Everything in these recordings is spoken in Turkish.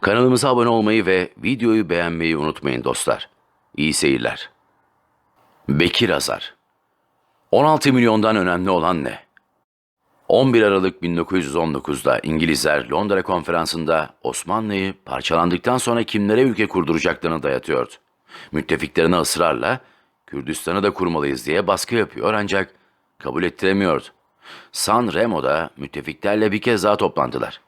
Kanalımıza abone olmayı ve videoyu beğenmeyi unutmayın dostlar. İyi seyirler. Bekir Azar 16 milyondan önemli olan ne? 11 Aralık 1919'da İngilizler Londra konferansında Osmanlı'yı parçalandıktan sonra kimlere ülke kurduracaklarını dayatıyordu. Müttefiklerine ısrarla Kürdistan'ı da kurmalıyız diye baskı yapıyor ancak kabul ettiremiyordu. San Remo'da müttefiklerle bir kez daha toplandılar.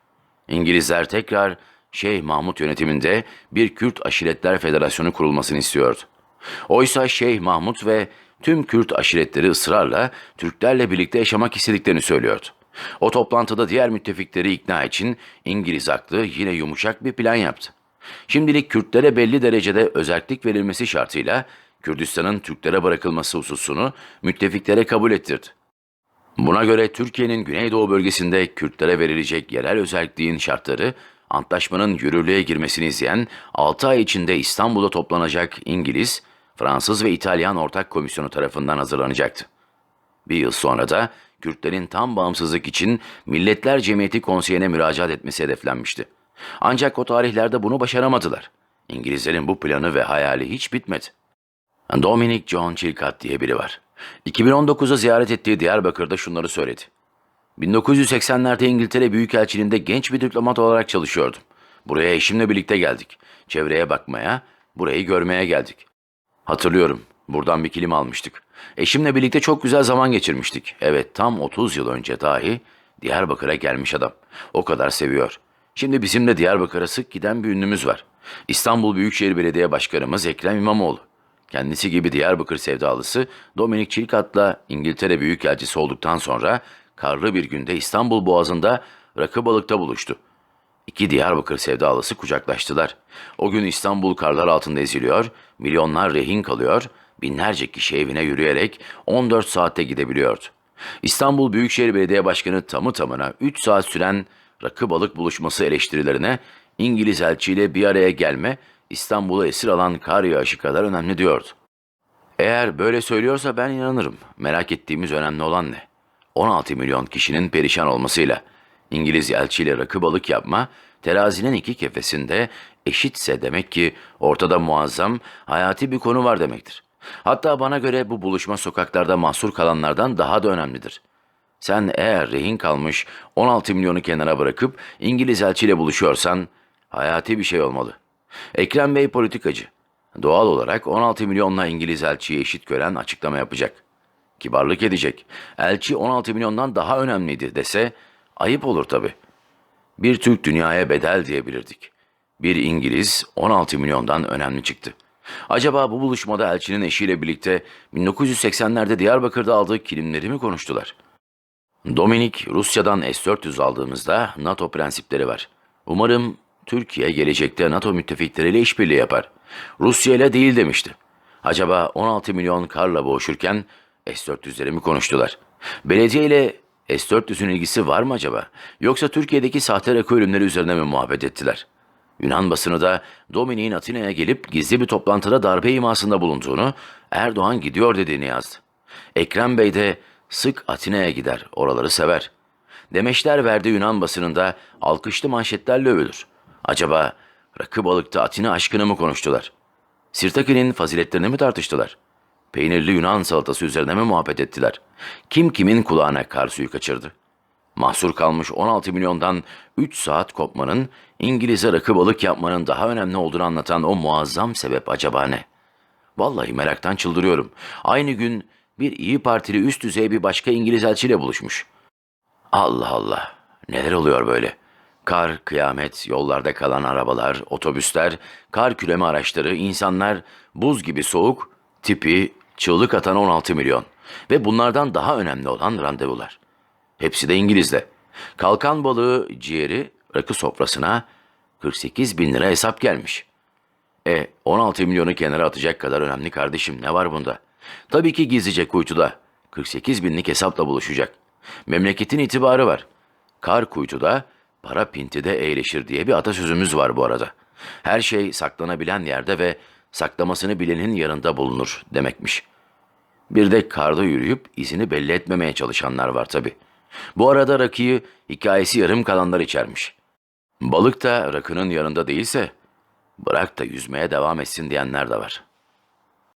İngilizler tekrar Şeyh Mahmut yönetiminde bir Kürt Aşiretler Federasyonu kurulmasını istiyordu. Oysa Şeyh Mahmut ve tüm Kürt aşiretleri ısrarla Türklerle birlikte yaşamak istediklerini söylüyordu. O toplantıda diğer müttefikleri ikna için İngiliz aklı yine yumuşak bir plan yaptı. Şimdilik Kürtlere belli derecede özellik verilmesi şartıyla Kürdistan'ın Türklere bırakılması hususunu müttefiklere kabul ettirdi. Buna göre Türkiye'nin Güneydoğu bölgesinde Kürtlere verilecek yerel özelliğin şartları antlaşmanın yürürlüğe girmesini izleyen 6 ay içinde İstanbul'da toplanacak İngiliz, Fransız ve İtalyan Ortak Komisyonu tarafından hazırlanacaktı. Bir yıl sonra da Kürtlerin tam bağımsızlık için Milletler Cemiyeti Konseyi'ne müracaat etmesi hedeflenmişti. Ancak o tarihlerde bunu başaramadılar. İngilizlerin bu planı ve hayali hiç bitmedi. Dominic John Chilcott diye biri var. 2019'da ziyaret ettiği Diyarbakır'da şunları söyledi. 1980'lerde İngiltere Büyükelçiliğinde genç bir diplomat olarak çalışıyordum. Buraya eşimle birlikte geldik. Çevreye bakmaya, burayı görmeye geldik. Hatırlıyorum, buradan bir kilim almıştık. Eşimle birlikte çok güzel zaman geçirmiştik. Evet, tam 30 yıl önce dahi Diyarbakır'a gelmiş adam. O kadar seviyor. Şimdi bizim de Diyarbakır'a sık giden bir ünlümüz var. İstanbul Büyükşehir Belediye Başkanımız Ekrem İmamoğlu. Kendisi gibi Diyarbakır sevdalısı Dominik Çilkat'la İngiltere Büyükelçisi olduktan sonra karlı bir günde İstanbul Boğazı'nda rakı balıkta buluştu. İki Diyarbakır sevdalısı kucaklaştılar. O gün İstanbul karlar altında eziliyor, milyonlar rehin kalıyor, binlerce kişi evine yürüyerek 14 saatte gidebiliyordu. İstanbul Büyükşehir Belediye Başkanı tamı tamına 3 saat süren rakı balık buluşması eleştirilerine İngiliz elçiyle bir araya gelme İstanbul'u esir alan kar yağışı kadar önemli diyordu. Eğer böyle söylüyorsa ben inanırım. Merak ettiğimiz önemli olan ne? 16 milyon kişinin perişan olmasıyla İngiliz elçiyle rakı balık yapma, terazinin iki kefesinde eşitse demek ki ortada muazzam, hayati bir konu var demektir. Hatta bana göre bu buluşma sokaklarda mahsur kalanlardan daha da önemlidir. Sen eğer rehin kalmış 16 milyonu kenara bırakıp İngiliz elçiyle buluşuyorsan hayati bir şey olmalı. Ekrem Bey politikacı. Doğal olarak 16 milyonla İngiliz elçiyi eşit gören açıklama yapacak. Kibarlık edecek. Elçi 16 milyondan daha önemliydi dese ayıp olur tabii. Bir Türk dünyaya bedel diyebilirdik. Bir İngiliz 16 milyondan önemli çıktı. Acaba bu buluşmada elçinin eşiyle birlikte 1980'lerde Diyarbakır'da aldığı kilimleri mi konuştular? Dominik, Rusya'dan S-400 aldığımızda NATO prensipleri var. Umarım Türkiye gelecekte NATO müttefikleriyle işbirliği yapar. Rusya ile değil demişti. Acaba 16 milyon karla boğuşurken S-400'leri mi konuştular? Belediye ile S-400'ün ilgisi var mı acaba? Yoksa Türkiye'deki sahte rakı ürünleri üzerine mi muhabbet ettiler? Yunan basını da Dominik'in Atina'ya gelip gizli bir toplantıda darbe imasında bulunduğunu, Erdoğan gidiyor dediğini yazdı. Ekrem Bey de sık Atina'ya gider, oraları sever. Demeçler verdi Yunan basınında alkışlı manşetlerle övülür. Acaba rakı balıkta Atina aşkını mı konuştular? Sirtaki'nin faziletlerini mi tartıştılar? Peynirli Yunan salatası üzerine mi muhabbet ettiler? Kim kimin kulağına kar suyu kaçırdı? Mahsur kalmış 16 milyondan 3 saat kopmanın, İngiliz'e rakı balık yapmanın daha önemli olduğunu anlatan o muazzam sebep acaba ne? Vallahi meraktan çıldırıyorum. Aynı gün bir iyi Partili üst düzey bir başka İngiliz elçiyle buluşmuş. Allah Allah, neler oluyor böyle? Kar, kıyamet, yollarda kalan arabalar, otobüsler, kar küreme araçları, insanlar, buz gibi soğuk, tipi, çığlık atan 16 milyon. Ve bunlardan daha önemli olan randevular. Hepsi de İngiliz'de. Kalkan balığı, ciğeri, rakı sofrasına 48 bin lira hesap gelmiş. E 16 milyonu kenara atacak kadar önemli kardeşim ne var bunda? Tabii ki gizlice kuytuda 48 binlik hesapla buluşacak. Memleketin itibarı var. Kar kuytuda, para pintide eğleşir diye bir atasözümüz var bu arada. Her şey saklanabilen yerde ve saklamasını bilenin yanında bulunur demekmiş. Bir de karda yürüyüp izini belli etmemeye çalışanlar var tabi. Bu arada rakıyı hikayesi yarım kalanlar içermiş. Balık da rakının yanında değilse bırak da yüzmeye devam etsin diyenler de var.